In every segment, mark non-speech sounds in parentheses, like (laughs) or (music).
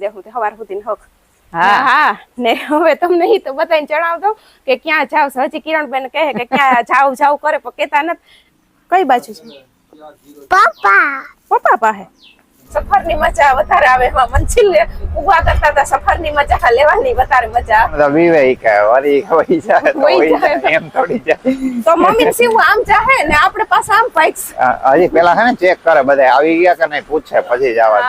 દેવું સવાર સુધી હક. હા. હા ને હવે તમને ઈ તો બધાને જણાવતો કે ક્યાં જાવ હજી કિરણબેન કહે કે ક્યાં જાવ જાવ કરે પણ કેતા નથી. કઈ બાજુ છે? પપ્પા. પપ્પા પાસે? સફરની મજા વધારે આવે એમાં. મંચિલ ઊભા કરતા હતા સફરની મજા લેવાની વધારે મજા આવે. વિવેક વરી જાય એમ થોડી જાય. તો મમ્મી શિવ આમ જાહે ને આપણે પાછા આમ પાઈક્સ હજી પેલા ને ચેક કરે બધા આવી ગયા કે નહીં પૂછે પછી જવા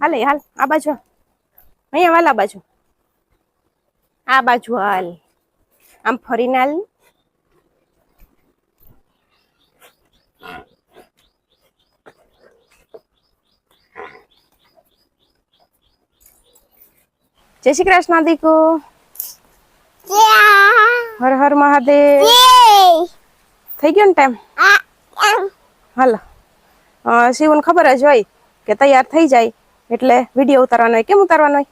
હાલે હાલ આ બાજુ અહીંયા વાલ આ બાજુ. આ બાજુ હાલ. આમ ફરીને હાલ જય શ્રી કૃષ્ણ દીકુ હર હર મહાદેવ. થઈ ગયો ને ટાઈમ? હાલો. શિવ શિવને ખબર જ હોય કે તૈયાર થઈ જાય. એટલે વીડિયો ઉતારવાનો હોય. કેમ ઉતારવાનો હોય?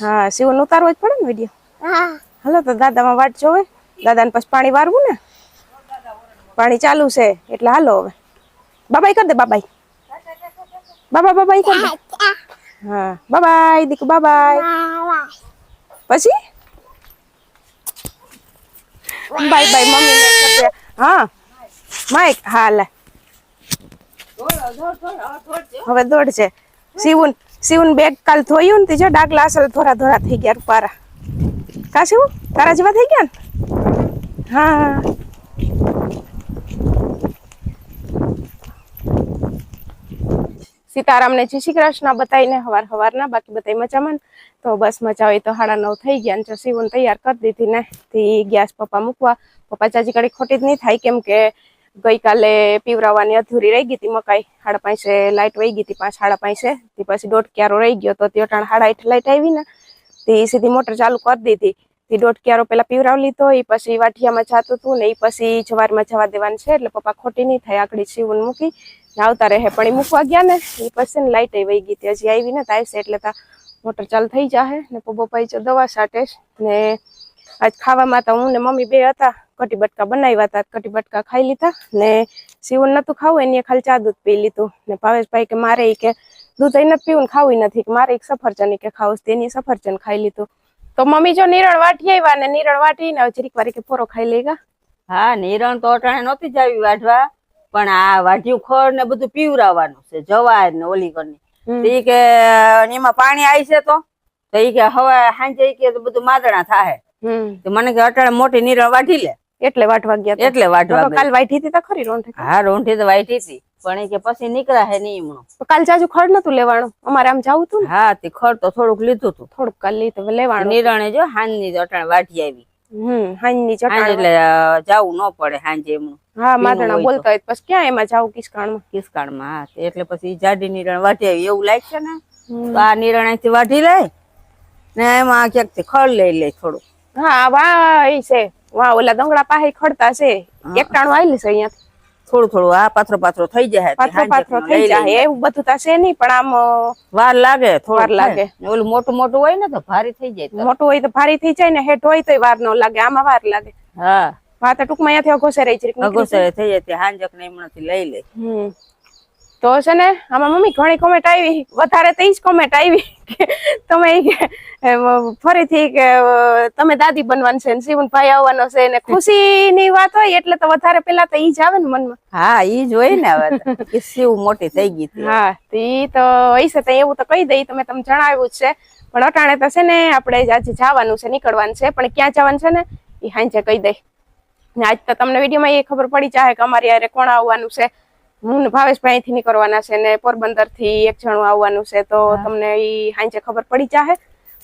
હા શિવન ઉતારવો જ પડે ને વીડિયો. હાલો તો દાદામાં વાટ જોવે. દાદાને પછી પાણી વારવું ને? પાણી ચાલુ છે. એટલે હાલો હવે. બાબાઈ કર દે બાબાઈ. બાબા બાબાઈ કર દે. હા બાબાઈ દીકુ બાબાઈ. પછી? Bye bye mummy. હા માઇક હા લે. હવે દોડ છે. શિવન શિવન બેગ કાલ ધોયું ને જો ડાગલા અસલ ધોરા થઈ ગયા રૂપારા. કા શિવ? તારા જેવા થઈ ગયા ને? હા સીતારામને જય શ્રી કૃષ્ણ બતાવીને હવાર હવારના, બાકી બતાવી મજામાં તો બસ મજા હોય તો હાડા નવ થઈ ગયા જો શિવન તૈયાર કરી દીધી ને. ગેસ પપ્પા મૂકવા. પપ્પા ચાજી કડી ખોટી જ નહીં થાય કેમ કે ગઈકાલે પીવરાવવાની અધૂરી રહી ગઈ હતી મકાઈ. સાડા પાંચે લાઈટ વહી ગઈ હતી, પાંચ સાડા પાંચે. તે પછી દોઢ ક્યારો રહી ગયો તો તે ટાણ સાડા આઠ લાઈટ આવી ને. તે સીધી મોટર ચાલુ કરી દીધી. તે દોઢ ક્યારો પેલા પીવરાવ લીધો એ પછી વાઠિયામાં જતું હતું ને એ પછી જવારમાં જવા દેવાનું છે એટલે પપ્પા ખોટી નહીં થાય, આકડી સીવન મૂકી આવતા રહે. પણ એ મૂકવા ગયા ને એ પછી ને લાઈટ વહી ગઈ હતી. હજી આવી ને આવશે એટલે તા મોટર ચાલુ થઈ જાહે ને પપ્પા પછી દવા સાટે ને આજ ખાવામાં તો હું ને મમ્મી બે હતા. કટી બટકા બનાવ્યા હતા કટી બટકા ખાઈ લીધા ને શિવન નતું ખાવું એની ખાલી ચા દૂધ પી લીધું. ને ભાવેશભાઈ કે મારે કે દૂધ અહીં નથી પીવું ને ખાવું નથી કે મારે એક સફરજન કે ખાવું તેની સફરજન ખાઈ લીધું. તો મમ્મી જો નિરણ વાટી આવ્યા ને નિરણ વાટીને હવે ચીરીક વારી કે પોરો ખાઈ લેગા હા નિરણ તો અટાણે નહોતી જાવી વાઢવા પણ આ વાઢ્યું ખોર ને બધું પીવરાવવાનું છે જવાય ને ઓલી કરની. ઈ કે એમાં પાણી આવી છે તો? તો ઈ કે હવે સાંજે કે બધું માદણા થાય તો મને કે અટાણે મોટી નિરણ વાઢી લે. એટલે વાટવા ગયા એટલે વાઢવા કાલ વાટી હતી તો ખરી રોંઠી હા રોંઠી તો વાઢી હતી. પણ એ કે પછી નીકળ્યા હે નહીં હમણાં તો કાલ જાજુ ખડ નતું લેવાનું? અમારે આમ જવું હતું ને? હા તે ખડ તો થોડુંક લીધું હતું. થોડુંક કાલ લીધું લેવાનું. નિરણે જો હાંજની અટાણે વાઢી આવી. હમ હાંજની હાંજ ચટાણ એટલે જવું ન પડે હાંજે એમનું. હા તો. બોલતા હોય પછી ક્યાં એમાં જાવું કિસકાણમાં? કિસકાણમાં હા એટલે પછી જાડી નિરણ વાટી આવી. એવું લાગશે ને? તો આ નિરણ અહીંથી વાઢી લે. ને એમાં ક્યાંક ખડ લઈ લે થોડું હા એ છે. વા ઓલા દંગડા પાસે ખડતા છે. એક ટાણું આવેલી છે અહીંયા. થોડું થોડું આ પાથરો પાથરો થઈ જાય પાથરો પાથરો થઈ જાય. એવું બધું છે નહીં પણ આમ વાર લાગે થોડું વાર લાગે. ઓલું મોટું મોટું હોય ને તો ભારી થઈ જાય મોટું હોય તો ભારી થઈ જાય ને હેઠ હોય તો વાર ન લાગે આમાં વાર લાગે. હા. હા તો ટૂંકમાં અહીંયાથી અઘોસે રહી જરીક નીકળી થઈ જાય હાંજક ને એમણાથી લઈ લે. હમ. તો છે ને આમાં મમ્મી ઘણી કોમેન્ટ આવી. વધારે તો જ કોમેન્ટ આવી કે તમે ફરીથી કે તમે દાદી બનવાનું છે ને શિવનભાઈ આવવાનો છે ને ખુશીની વાત હોય એટલે તો વધારે પેલા તો ઈ જ આવે ને મનમાં. હા ઈ જ હોય ને હવે કે શિવ મોટી થઈ ગઈ હા તો ઈ તો હશે તો એવું તો કહી દઈ તમે તમને જણાવ્યું જ છે. પણ અટાણે તો છે ને આપણે આજે જવાનું છે નીકળવાનું છે પણ ક્યાં જવાનું છે ને એ હાંજે કહી દઈ ને આજ તો તમને વિડીયોમાં એ ખબર પડી જાય કે અમારી યારે કોણ આવવાનું છે. હું ભાવેશ ભાવેશભાઈ થી નીકળવાના છે ને પોરબંદરથી એક જણું આવવાનું છે તો તમને ઈ હાંચે ખબર પડી જાહે.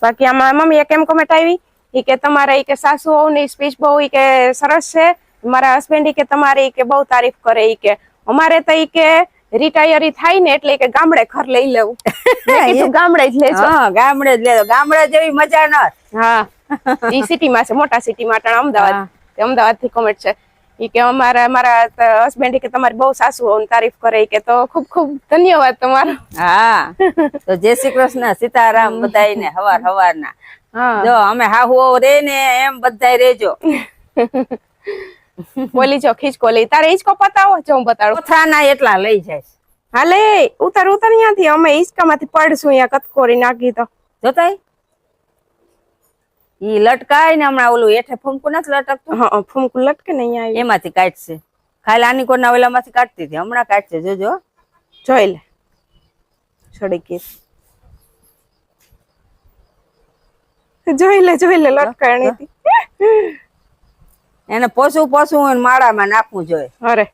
બાકી આમાં મમ્મી કેમ કોમેન્ટ આવી ઈ કે તમારે ઈ કે સાસુ ની સ્પીચ બહુ ઈ કે સરસ છે. મારા હસબન્ડ ઈ કે તમારે ઈ કે બહુ તારીફ કરે ઈ કે અમારે તો ઈ કે રિટાયરી થાય ને એટલે કે ગામડે ઘર લઈ લેવું. (laughs) મેં કીધું ગામડે જ લેજો. હા ગામડે જ લેજો. ગામડે જેવી મજા ન હા. ઈ સિટીમાં છે મોટા સિટીમાં માં અમદાવાદ. અમદાવાદથી કોમેન્ટ છે. કે અમારા મારા હસબન્ડ કે તમારી બહુ સાસુ તારીફ કરે કે તો ખૂબ ખૂબ ધન્યવાદ તમારો. હા. તો જય શ્રી કૃષ્ણ સીતારામ બધાયને હવાર હવારના. હા. જો અમે હાહુ રે ને એમ બધા રેજો બોલી જો ખીચકો લઈ. તારે ઈચકો પતાવો? જો હું બતાડું. ના એટલા લઈ જાય. હાલે ઉતર ઉતર ત્યાંથી અમે હિંચકામાંથી પડશું અહીંયા કતકોરી નાખી તો. જોતાય? ઈ લટકાય ને હમણાં ઓલું હેઠે ફૂમકું નથી લટકતું? હા ફૂમકું લટકે ને અહીંયા એમાંથી કાઢશે. ખાલી આની કોરના ઓલામાંથી કાઢતી હતી. હમણાં કાઢશે. જોજો જોઈ લે. છોડી કે. જોઈ લે જોઈ લે લટકાણી હતી એને પોસું પોસું માળામાં નાખવું જોઈએ અરે.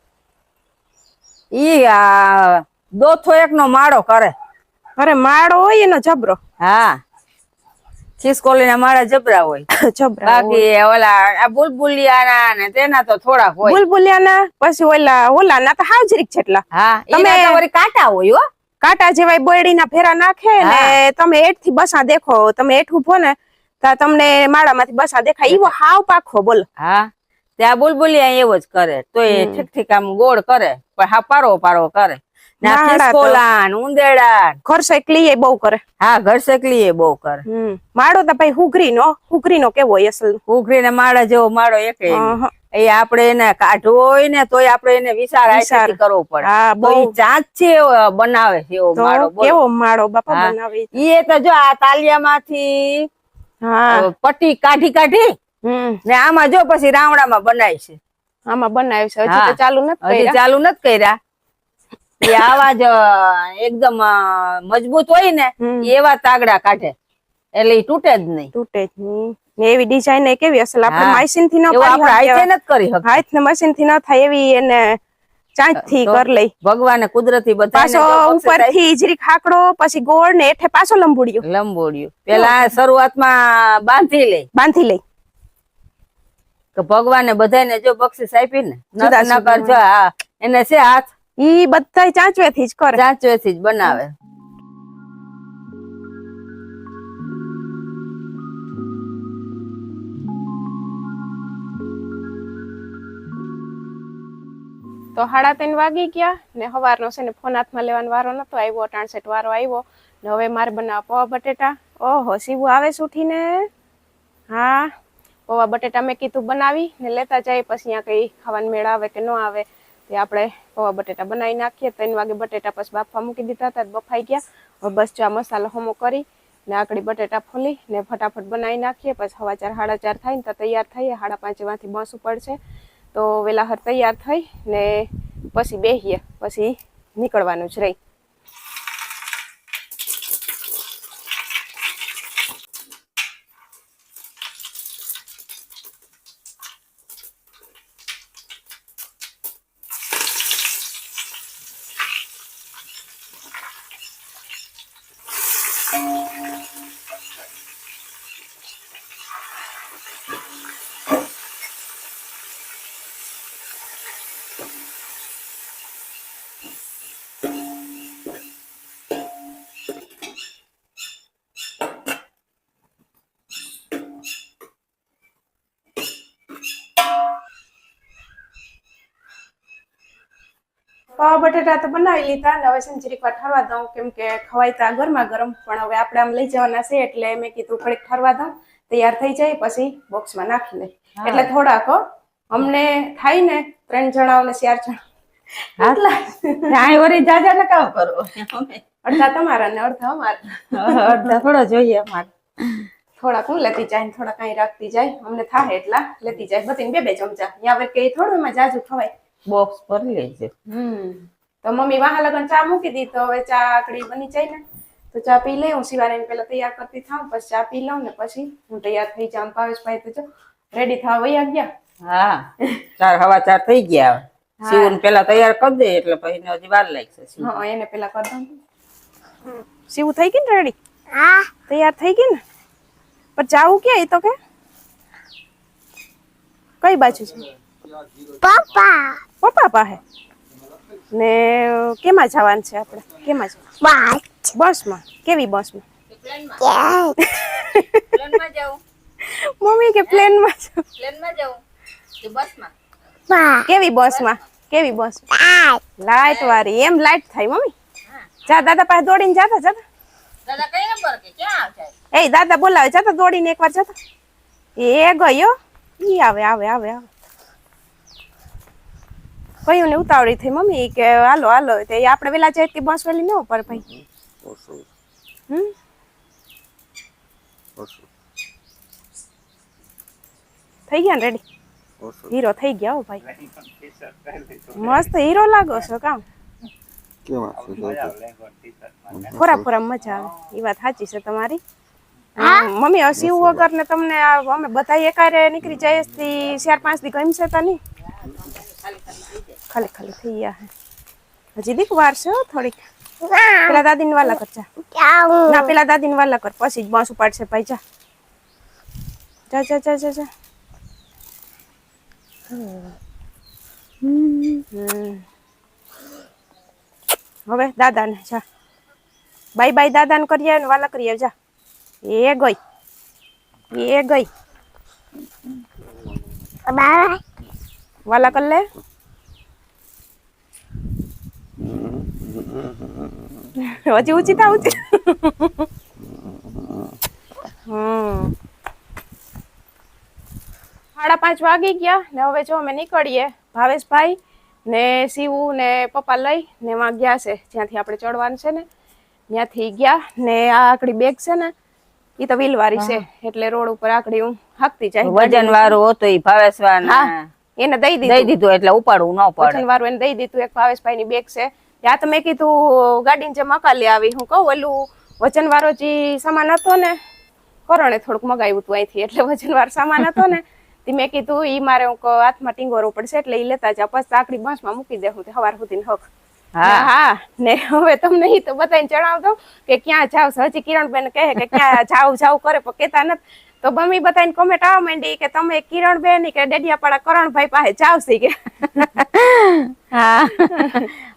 ઈ આ દોથો એકનો માળો કરે. અરે માળો હોય એનો જબરો. હા. ખિસકોલી ના માળા જબરા હોય. (laughs) જબરા બાકી ઓલા આ બુલબુલિયાના ને તેના તો થોડાક હોય. બુલબુલિયાના પછી ઓલા ઓલા ના તો હાજરીક જેટલા. હા તમે- તમે કાંટા હોય હો. કાંટા જેવાય બોયડીના ફેરા નાખે ને તમે એઠથી બસા દેખો તમે એઠ ઊભો ને તો તમને માળામાંથી બસા દેખાય. એવો હાવ પાખો બોલો. હા ત્યાં બુલબુલિયા એવો જ કરે. તો એ ઠીક ઠીક આમ ગોળ કરે પણ હા પારો પારો કરે. ને આ નાડા તો- ખિસકોલા ને ઉંદેડા. ઘર સાયકલી એ બહુ કરે. હા ઘર શેકલી એ બહુ કરે. માળો તો ભાઈ હુગરી નો કેવો અસલ? ને માળા જેવો માળો એક એ. આપણે એને કાઢવો હોય ને તોય આપણે એને વિચાર. કરવો પડે. બહુ. ચાંચ છે બનાવે છે એવો માળો કેવો માળો બાપા બનાવે એ તો જો આ તાલિયામાંથી હા. પટ્ટી કાઢી કાઢી ને આમાં જો પછી રાવણામાં બનાય છે. આમાં બનાવ્યું છે. હજી તો ચાલુ નથી ચાલુ નથી કર્યા. એ આવા જ એકદમ મજબૂત હોય ને એવા તાગડા કાઢે. એટલે તૂટે જ નહીં. તૂટે જ નહીં. એવી ડિઝાઇન કેવી અસલ આપણે મશીનથી ન કરી હાથ ને મશીનથી ન થાય એવી એને ચાંચથી તો લઈ. ભગવાને કુદરતી પાછો બધા ઉપરથી ઈજરી ખાકડો પછી ગોળ ને એઠે પાછો લંબુડિયો લંબોડિયો પેલા શરૂઆતમાં બાંધી લઈ બાંધી લઈ ભગવાને બધાને જો બક્ષિસ આપી ને એને છે હાથ. ઈ બધા ચાંચવેથી જ કરે. ચાંચવેથી જ બનાવે. તો સાડા ત્રણ વાગી ગયા ને સવારનો છે ને ફોન હાથમાં લેવાનો વારો નતો આવ્યો અટાણ સેટ વારો આવ્યો ને હવે મારે બનાવવા પૌવા બટેટા. ઓહો સીવું આવે છે ઉઠીને? હા. પૌવા બટેટા મેં કીધું બનાવી ને લેતા જાય પછી અહીંયા કઈ ખાવાનું મેળ આવે કે ન આવે તે આપણે પૌવા બટેટા બનાવી નાખીએ, ત્રણ વાગે બટેટા પછી બાફવા મૂકી દીધા હતા, બફાઈ ગયા. હવે બસ જો આ મસાલો હમો કરી ને આકડી બટેટા ફોલી ને ફટાફટ બનાવી નાખીએ. પછી હવા ચાર સાડા ચાર થાય ને તો તૈયાર થઈએ. સાડા પાંચમાંથી બસ પડશે તો વેલા હર તૈયાર થઈ ને પછી બેહીએ. પછી નીકળવાનું જ રહી. બટેટા તો બનાવી લીધા ને હવે સિંચરી વાર ઠરવા દઉં. કેમ કે ખવાય તા ગરમા ગરમ પણ હવે આપણે આમ લઈ જવાના છે એટલે મેં કીધું થોડીક ઠરવા દઉં. તૈયાર થઈ જાય પછી બોક્સમાં નાખી લઈ. એટલે થોડાક અમને થાય ને ત્રણ જણાઓ ને ચાર જણા. વળી જાજા ને કામ કરો? અડધા તમારા ને અડધા અમારા. અડધા થોડો જોઈએ અમારે. થોડાક હું લેતી જાય ને થોડાક અહીં રાખતી જાય. અમને થાય એટલા. લેતી જાય. બધી બે બે ચમચા. યા હવે થોડું એમાં જાજુ ખવાય. બોક્સ ભરી લેજે હમ. તો મમ્મી વાહ લગન ચા મૂકી દી તો હવે ચા આકડી બની જાય ને. તો ચા પી લઈ હું શિવાને પેલા તૈયાર કરતી થાઉં પછી ચા પી લઉં ને પછી હું તૈયાર થઈ જાઉં. ભાવેશભાઈ તો જો રેડી થવા વૈયા ગયા. હા. ચાર હવા ચાર થઈ ગયા. હવે. શિવને પેલા તૈયાર કરી દે એટલે પછી હજી વાર લાગશે શિવ. હા એને પેલા કરી દઉં. સીવું થઈ ગઈ ને રેડી હા. તૈયાર થઈ ગઈ ને? પણ જાવું ક્યાં એ તો કે? કઈ બાજુ છે? પપ્પા. પપ્પા પાસે? ને કેમાં જવાનું છે આપણે? કેમાં જવાનું? બસમાં? કેવી બસમાં? પ્લેનમાં જાઉં. મમ્મી કે પ્લેનમાં પ્લેનમાં જાઉં કે બસમાં? કેવી બસમાં? કેવી બસ? લાઈટ. વાળી. એમ લાઈટ થાય મમ્મી? જા દાદા પાસે દોડીને જાતા જતા. દાદા કઈ નંબર કે? ક્યાં આવે એ દાદા બોલાવે જતા દોડીને એકવાર જતા. એ ગયો. ઈ આવે આવે આવે આવે. કયું ને ઉતાવળી થઈ મમ્મી કે હાલો હાલો તે આપણે વેલા જાય કે બસ વેલી ન ઉપર ભાઈ. હમ થઈ ગયા ને રેડી હીરો થઈ ગયા હો ભાઈ. મસ્ત હીરો લાગો છો કામ. ફોરા ફોરા મજા આવે એ વાત સાચી છે તમારી. હમ, મમ્મી હસી વગર ને તમને અમે બધા એકારે નીકળી જાય થી ચાર પાંચ દી ગમશે તો નહીં. ખાલી ખાલી થઈ ગયા હે હજી દીક વાર છે હો થોડીક પેલા દાદી ને વાલા કરજા ના પેલા દાદી ને વાલા કર પછી જ બાંસ ઉપાડશે ભાઈ જા જા જા જા જા જા હમ. હવે દાદા ને જા બાય બાય દાદા ને કરી આવે ને વાલા કરી આવે જા એ ગઈ એ ગઈ વાલા કર લે હજી ઊંચી થા ઊંચી હમ. સાડા પાંચ વાગી ગયા ને હવે જો અમે નીકળીએ ભાવેશભાઈ ને શિવુ ને પપ્પા લઈ ને એમાં ગયા છે જ્યાંથી આપણે ચડવાનું છે ને ત્યાંથી ગયા ને આ આકડી બેગ છે ને એ તો વિલવારી છે એટલે રોડ ઉપર આકડી હું હાકતી જાય. વજન વાળું હતું એ ભાવેશવા એને દઈ દઈ દીધું. દીધું એટલે ઉપાડવું ન પડે. વજન વાળું એને દઈ દીધું. એક ભાવેશભાઈ ની બેગ છે ત્યાં તો મેં કીધું ગાડીને જે મકાલી આવી હું કહું ઓલું વચન વાળો જે સામાન હતો ને કરણે થોડુંક મગાવ્યું હતું અહીંથી એટલે વજન વાળો સામાન હતો ને તે મેં કીધું ઈ મારે હું હાથમાં ટીંગોરવું પડશે એટલે ઈ લેતા જા પછી આકડી બસમાં મૂકી દે હું સવાર સુધી હક. હા. હા. ને હવે તમને તો બતાવીને જણાવ દઉં કે ક્યાં જાવ હજી કિરણબેન કહે કે ક્યાં જાવ જાવ કરે પણ કેતા નથી. તો મમ્મી બતાવીને કોમેન્ટ આવવા માંડી કે તમે કિરણબેન કે ડેડિયાપાડા કરણભાઈ પાસે જાવ છે કે? હા.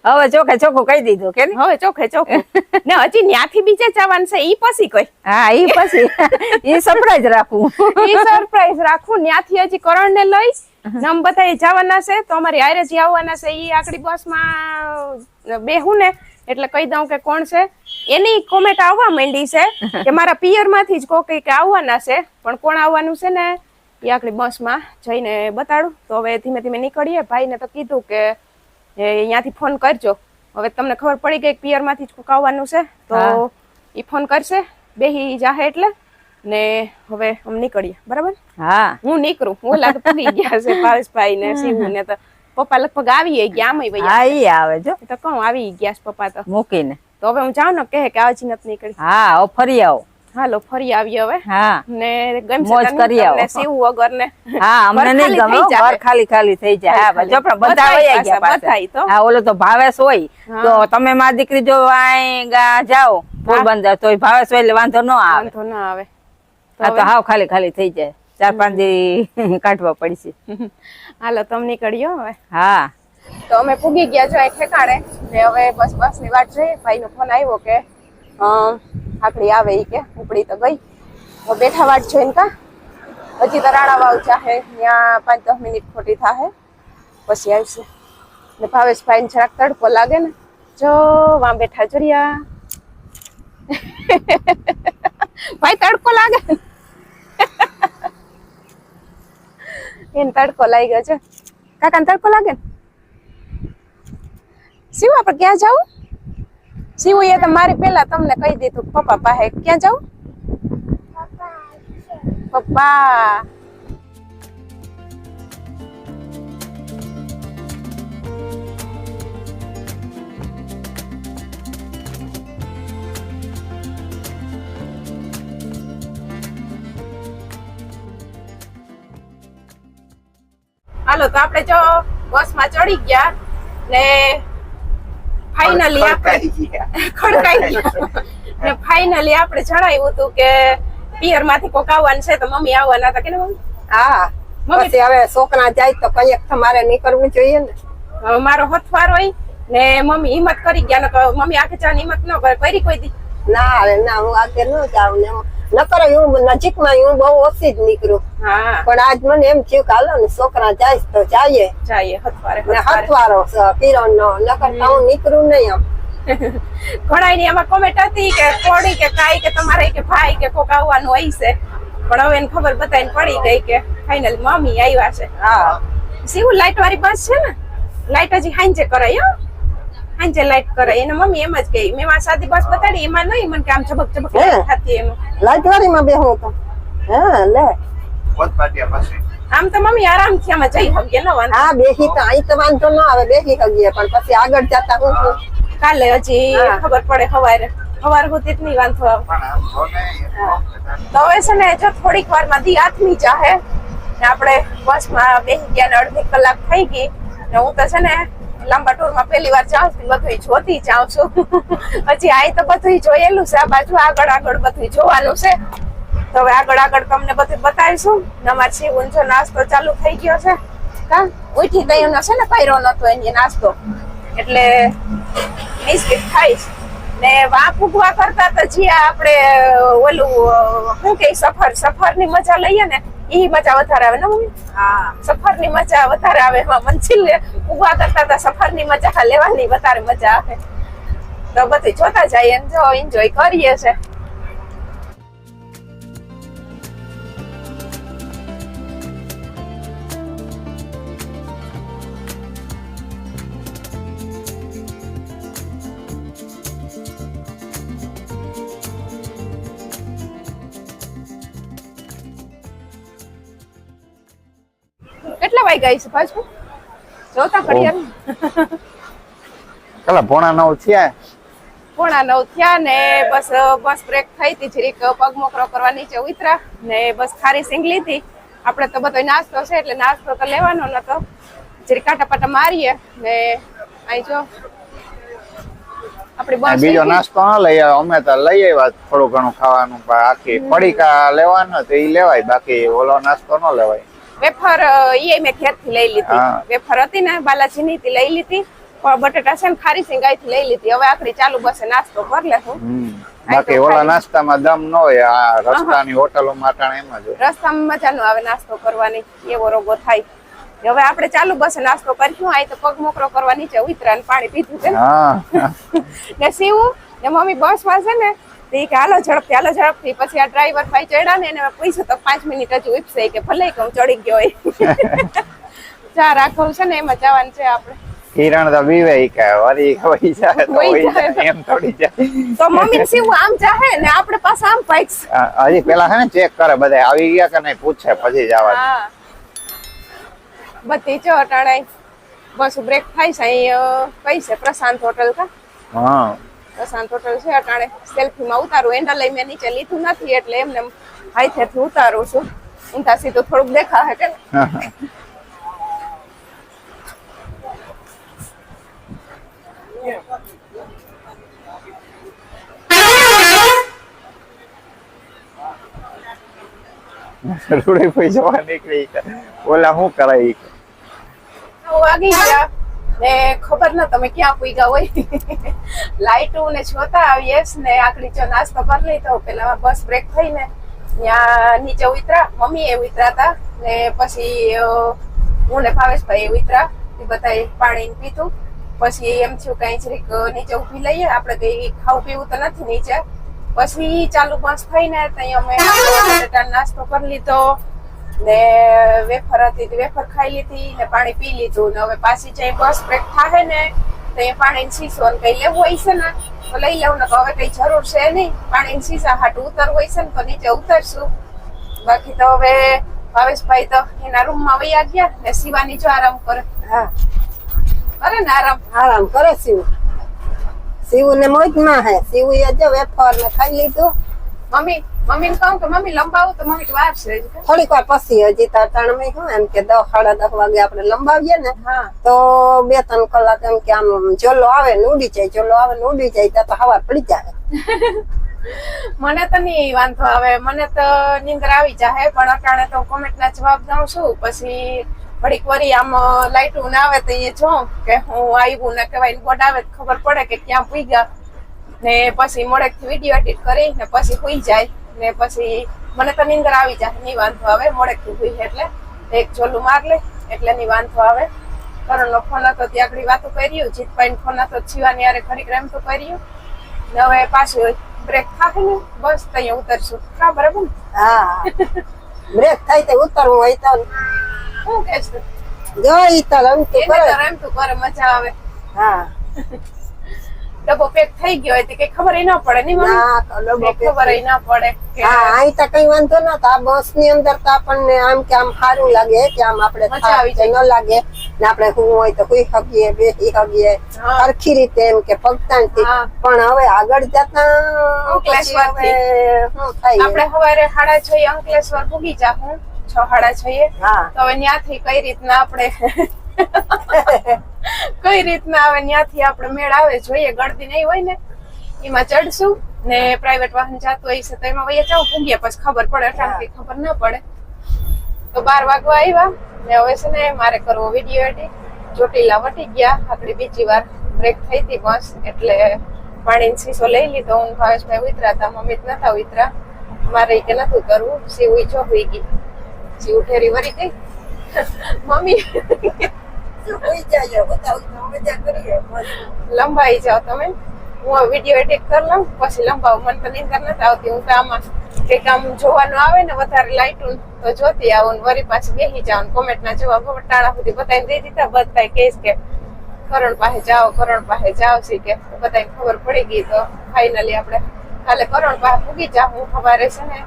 હવે ચોખે ચોખ્ખું કહી દીધું કે? હવે ચોખે ચોખ્ખું ને હજી ન્યાથી બીજે જવાનું છે ઈ પછી કોઈ? હા ઈ પછી. ઈ સરપ્રાઈઝ રાખવું ઈ સરપ્રાઈઝ રાખું. ન્યાથી હજી કરણ ને લઈશ નમ બતાવી જવાના છે તો અમારી હારે જે આવવાના છે એ આકડી બસમાં બેહું ને એટલે કહી દઉં કે કોણ છે. એની કોમેન્ટ આવવા માંડી છે (laughs) કે મારા પિયરમાંથી જ કોઈ કે આવવાના છે પણ કોણ આવવાનું છે ને એ આકડી બસમાં જઈને બતાડું. તો હવે ધીમે ધીમે નીકળીએ. ભાઈને તો કીધું કે અહીંયાથી ફોન કરજો. હવે તમને ખબર પડી ગઈ પિયરમાંથી જ કોક આવવાનું છે તો એ ફોન કરશે બેહી જાહે એટલે. ને હવે અમે નીકળીએ બરાબર? હા. હું નીકળું હું તો પૂરી ગયા છે ભાવેશભાઈ ને શિવ ને તો પપ્પા લગભગ આવી ગયા આમ હા આવે જો. તો કહું આવી ગયા છે પપ્પા તો? મૂકીને. તો હવે હું જાઉં ને કહે કે આવજી નથી નીકળી. હા હવે ફરી આવો. હાલો ફરી આવીએ હવે. હા. ને ગમ મોજ કરી આવો. શિવ વગર ને. હા અમને નહીં ખાલી ગમે. ઘર ખાલી ખાલી થઈ જાય. હા. જો પણ બધા આવી ગયા પાછા, બધાય તો. હા ઓલો તો ભાવેશ હોય. તો તમે મારી દીકરી જો આય ગા જાઓ પોરબંદર તો ભાવેશ હોય એટલે વાંધો ન આવે. વાંધો ના આવે. આ તો હાવ? ખાલી ખાલી થઈ જાય. ચાર પાંચ દી (laughs) કાઢવા પડશે. (laughs) હાલો તમે નીકળ્યો હવે. હા. તો અમે પૂગી ગયા જો અહીં ઠેકાણે. ને હવે બસ બસની વાટ જોઈએ ભાઈ નો ફોન આવ્યો કે આકડી આવે ઈ કે ઉપડી તો ગઈ. હવે બેઠા વાટ જોઈને કા? હજી તો રાણા વાવ ચાહે ત્યાં પાંચ દસ મિનિટ ખોટી થાહે. પછી આવશે. ને ભાવેશભાઈ ને જરાક તડકો લાગે ને. જો વાં બેઠા જોરિયા (laughs) ભાઈ, તડકો લાગે. એને તડકો લાગી ગયો છે. કાકા તડકો લાગે? ને શિવ, આપણે ક્યાં જવું શિવ એ તો મારી પેલા તમને કહી દીધું પપ્પા પાસે ક્યાં જવું પપ્પા. હાલો તો આપણે જો બસમાં ચડી ગયા ને ફાઇનલી આપણે (laughs) ખડકાઈ ગયા. (laughs) ને ફાઇનલી આપણે જણાવ્યું હતું કે પિયરમાંથી કોક આવવાનું છે તો મમ્મી આવવાના હતા કે ને મમ્મી? હા. મમ્મી- હવે છોકરા જાય તો કંઈક તમારે નીકળવું જોઈએ ને. મારો હથવાર હોય ને મમ્મી હિંમત કરી ગયા ને તો મમ્મી આખે ચાની હિંમત ન કરે કરી કોઈ દી. ના હવે ના હું આગળ ન જાઉં ને નકર હું નજીકમાં હું બહુ ઓછી જ નીકળું. પણ આજ મને એમ થયું કે હાલો ને છોકરા જાય તો જઈએ. હથવારે પીરો નો નકર તો હું નીકળું નહીં આમ ઘણા ની એમાં કોમેન્ટ હતી કે કોડી કે કાઈ કે તમારે કે ભાઈ કે કોક આવવાનું હોય છે. પણ હવે એને ખબર બતાવીને પડી ગઈ કે ફાઇનલ મમ્મી આવ્યા છે. હા. સીવું લાઈટ વાળી બસ છે ને? લાઈટ હજી હાંજે કરાય હો. હાંજે લાઈટ કરાય એને મમ્મી એમ જ કહી મેં મારી સાદી બસ બતાડી એમાં નહીં મને કે આમ ઝબક ઝબક હે? light થતી એમ. લાજવારી માં બેહું તો. હા લે. પોતપાટિયા પછી. આમ તો મમ્મી આરામથી આમાં જઈ શકીએ ન વાંધો. હા બેસી તો અહીં તો વાંધો ના આવે બેસી શકીએ પણ પછી આગળ જતા હું છું. કાલે હજી હા. ખબર પડે સવારે. સવાર સુધી જ નહીં વાંધો આવે. પણ આમ જો ને તો હવે છે ને જો થોડીક વારમાં દી આથમી જાહે. ને આપણે બસમાં બેસી ગયા ને અડધી કલાક થઈ ગઈ. ને હું તો છે ને લાંબા ટૂરમાં પહેલી વાર જાઉં છું બધું જોતી જાઉં છું. પછી આય તો બધું જોયેલું છે, આ બાજુ આગળ આગળ બધું જોવાનું છે. તો હવે આગળ આગળ તમને બધું બતાવીશું. અમારે છે જો નાસ્તો ચાલુ થઈ ગયો છે. હા ઉઠી તઈ છે ને કર્યો નતો એની નાસ્તો. એટલે બિસ્કિટ ખાઈશ. ને વા કરતા તો જે આપણે ઓલું શું કે, સફર સફરની મજા લઈએ ને ઈ મજા વધારે આવે ને મમ્મી? હા. સફરની મજા વધારે આવે એમાં. મંચિલ ઊભા કરતા હતા સફરની મજા લેવાની વધારે મજા આવે. તો બધું જોતા જઈએ જો એન્જોય કરીએ છે. કેટલા વાગ્યા છે પાછું. જોતા ઘડિયાળ કલા પોણા નવ થયા. પોણા નવ થયા ને બસ બસ બ્રેક થઈ હતી. જરીક પગ મોકરો કરવા નીચે ઉતરા ને બસ ખારી સિંગ લીધી. આપણે તો બધો નાસ્તો છે એટલે નાસ્તો તો લેવાનો નતો. જરીક કાટાપાટા મારીએ ને અહીં જો. આપણી બસ બીજો નાસ્તો ના લઈ આવ્યા. અમે તો લઈ આવ્યા થોડું ઘણું ખાવાનું પણ આખી પડીકા લેવાનો તો ઈ લેવાય બાકી ઓલો નાસ્તો ન લેવાય. વેફર એ મેં ઘેરથી લઈ લીધી. વેફર હતી ને બાલાજીની થી લઈ લીધી. પણ બટેટા છે ને ખારી સિંગાઈ થી લઈ લીધી. હવે આખરી ચાલુ બસે નાસ્તો કરી લેશું. બાકી ઓલા નાસ્તામાં દમ ન હોય આ રસ્તાની હોટલો માટાણ એમ જ રસ્તામાં મજા ન આવે નાસ્તો કરવાની એવો રોગો થાય. હવે આપણે ચાલુ બસ નાસ્તો કરશું આય તો પગ મોકરો કરવા નીચે ઉતરા પાણી પીધું છે. (laughs) ને સીવું ને મમ્મી બસમાં છે ને તો કે હાલો ઝડપથી હાલો ઝડપથી. પછી આ ડ્રાઈવર ભાઈ ચડ્યા ને એને પૂછ્યું તો પાંચ મિનિટ હજુ ઉપસે કે ભલે કે હું ચડી ગયો ચા (laughs) રાખવું છે ને એમાં જવાનું છે આપણે. કિરણ તો બીવે કે વરી વહી જાય તો વહી વહી જાય. જાય એમ થોડી જાય. તો મમ્મી સીવું આમ જાહે ને આપણે પાછા આમ પાઈક્સ હજી પેલા હે ને ચેક કરે બધા આવી ગયા કે નહીં પૂછે પછી જવા બધી જો અટાણે બસ બ્રેક થાય છે અહીં કઈ છે પ્રશાંત હોટલ કા? હા. પ્રશાંત હોટલ છે અટાણે સેલ્ફીમાં ઉતારું. એન્ડા લઈ મેં નીચે લીધું નથી એટલે એમને હાઈથેથી ઉતારું છું. ઊંધા સીધું થોડુંક દેખા કે ને. રૂડી પઈ જવા નીકળી ઓલા શું કરાય કે. વાગી ગયા. ને ખબર ના તમે ક્યાં પૂગ્યા હોય? લાઈટો ને જોતા આવીએ ને આખડી જો નાસ્તો કરી લીધો પેલા બસ બ્રેક થઈને ત્યાં નીચે ઉતરા મમ્મી એ ઉતરા હતા ને પછી હું ને ભાવેશભાઈ ઉતરા એ બધા પાણી પીધું. પછી એમ થયું કઈ જરીક નીચે ઊભી લઈએ આપણે કઈ ખાવું પીવું તો નથી નીચે. પછી ચાલુ બસ થઈને ત્યાં અમે (laughs) નાસ્તો કરી લીધો. ને વેફર હતી વેફર ખાઈ લીધી ને પાણી પી લીધું ને હવે પાછી જઈ બસ બ્રેક થાય ને તો એ પાણી શીશો ને કઈ લેવું હોય છે ને તો લઈ લઉં ને તો હવે કઈ જરૂર છે નહીં. પાણીની શીશા હાટું ઉતર હોય છે ને તો નીચે ઉતરશું. બાકી તો હવે ભાવેશભાઈ તો એના રૂમમાં વૈયા ગયા ને શિવાની જો આરામ કરે. હા. કરે ને આરામ? આરામ કરે શિવ. શિવ ને મોજમાં હે. શિવ એ જો વેફર ને ખાઈ લીધું. મમ્મી મમ્મીને કહું કે મમ્મી લંબાવું તો મમ્મી વાર છે. થોડીક વાર પછી હજી તો અટાણમાં શું એમ કે દસ સાડા દસ વાગે આપણે લંબાવીએ ને હા. તો બે ત્રણ કલાક એમ કે આમ જોલો આવે ને ઉડી જાય જોલો આવે ને ઉડી જાય ત્યાં તો હવા પડી જાય. (laughs) મને તો નહીં વાંધો આવે મને તો નીંદર આવી જાય પણ અટાણે તો કોમેન્ટ ના જવાબ દઉં છું. પછી વળી વળી આમ લાઈટું ના આવે તો એ જોઉં કે હું આવ્યું ને કહેવાય બોર્ડ આવે ખબર પડે કે ક્યાં પૂઈ ગયા. ને પછી મોડેક વીડિયો એડિટ કરી ને પછી સુઈ જાય. ને પછી મને તો નીંદર આવી જાય નહીં વાંધો આવે મોડેકથી હુઈ એટલે એક ચોલું માર લે એટલે નહીં વાંધો આવે કરણનો ફોન હતો ત્યાં આગળ વાતો કર્યું જીતભાઈ ફોન હતો જીવાની યારે ઘડીક રેમ તો કર્યું ને હવે પાછું બ્રેક થાય ને બસ ત્યાં ઉતરશું હા બરાબર ને હા બ્રેક થાય તો ઉતરવું હોય તો શું કે છે જો ઈ તો રમતું એને કરે તો રમતું કરે મજા આવે હા ડબ્બો પેક થઈ ગયો હોય તો કઈ ખબર ના પડે નહીં મમ્મી? ના તો ખબર ના પડે કે હા અહીં તો કઈ વાંધો નતો આ બસની અંદર તો આપણને આમ કે આમ સારું લાગે કે આમ આપણે કે ન લાગે ને આપણે હું હોય તો કોઈ હગીએ બેસી હગીએ સરખી રીતે એમ કે પગતાણથી થી પણ હવે આગળ જતા અંકલેશ્વર આપણે સવારે સાડા છ અંકલેશ્વર ભૂગી જા હું છ સાડા છ તો હવે ત્યાંથી કઈ રીતના આપણે (laughs) કઈ રીતના આવે ત્યાંથી આપણે મેળ આવે જોઈએ ગળદી નહીં હોય ને, એમાં ચડશું ને પ્રાઇવેટ વાહન જાતું હોય છે તો એમાં વહીએ જાવ પૂગીએ પછી ખબર પડે અટાણથી ખબર ના પડે. તો બાર વાગવા આવ્યા ને હવે છે ને મારે કરવો વીડિયો એડિટ ચોટીલા વટી ગયા આગળ બીજી વાર બ્રેક થઈ હતી બસ, એટલે પાણી શીશો લઈ લીધો. હું ભાવેશભાઈ ઉતરા હતા, મમ્મી જ નતા ઉતરા મારે કે નતું કરવું, સીવ ઈ જો હોઈ ગઈ. સીવ ઠેરી વરી ગઈ. (laughs) મમ્મી લંબાઈ જાઓ તમે. હું વીડિયો એડિટ કરી લઉં, પછી લંબાવું. મને તો નિંદર નથી આવતી. હું તો આમાં કે કામ જોવાનું આવે ને વધારે લાઈટું તો જોતી આવું ને વરી પાછી બેસી જાઉં કોમેન્ટ ના જવાબ ટાણા સુધી બતાવીને દઈ દીધા. બધા કેસ કે, કરણ પાસે જાઓ, કરણ પાસે જાઓ. છે કે બધાને ખબર પડી ગઈ તો ફાઇનલી આપણે કાલે કરણ પાસે પૂગી જાઉં સવારે છે ને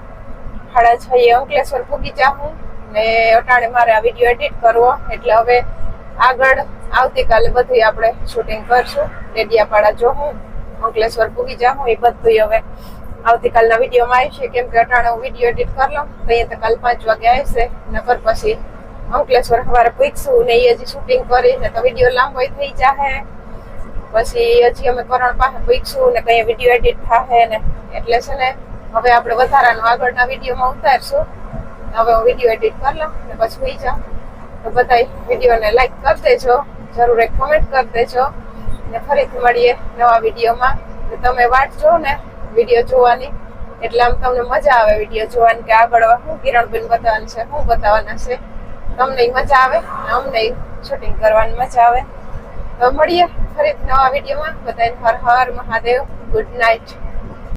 સાડા છ અંકલેશ્વર પૂગી જાઉં ને અટાણે મારે આ વીડિયો એડિટ કરવો. એટલે હવે આગળ આવતીકાલે બધું આપણે શૂટિંગ કરશું. ડેડિયાપાડા જોઉં અંકલેશ્વર પૂગી જાઉં એ બધું હવે આવતીકાલના વિડીયોમાં આવશે. કેમ કે અટાણે હું વીડિયો એડિટ કરી લઉં, તો અહીંયા તો કાલ પાંચ વાગે આવશે. નકર પછી અંકલેશ્વર સવારે પૂછશું ને એ હજી શૂટિંગ કરીને તો વીડિયો લાંબો થઈ જાહે. પછી હજી અમે કરણ પાસે પૂછશું ને કઈ વીડિયો એડિટ થાય ને એટલે છે ને હવે આપણે વધારાનું આગળના વિડીયોમાં ઉતારશું. હવે હું વીડિયો એડિટ કરી લઉં ને પછી સુઈ જાઉં. તો બધા વિડીયોને લાઈક કરી દેજો, જરૂર એક કોમેન્ટ કરી દેજો. ને ફરીથી મળીએ નવા વિડીયોમાં. તમે વાટ જો ને વીડિયો જોવાની. એટલે આમ તમને મજા આવે વીડિયો જોવાની કે આગળ શું કિરણબેન બતાવવાનું છે શું બતાવવાના છે. તમને મજા આવે અમને શૂટિંગ કરવાની મજા આવે. તો મળીએ ફરી નવા વિડીયોમાં. બધાને હર હર મહાદેવ. Good night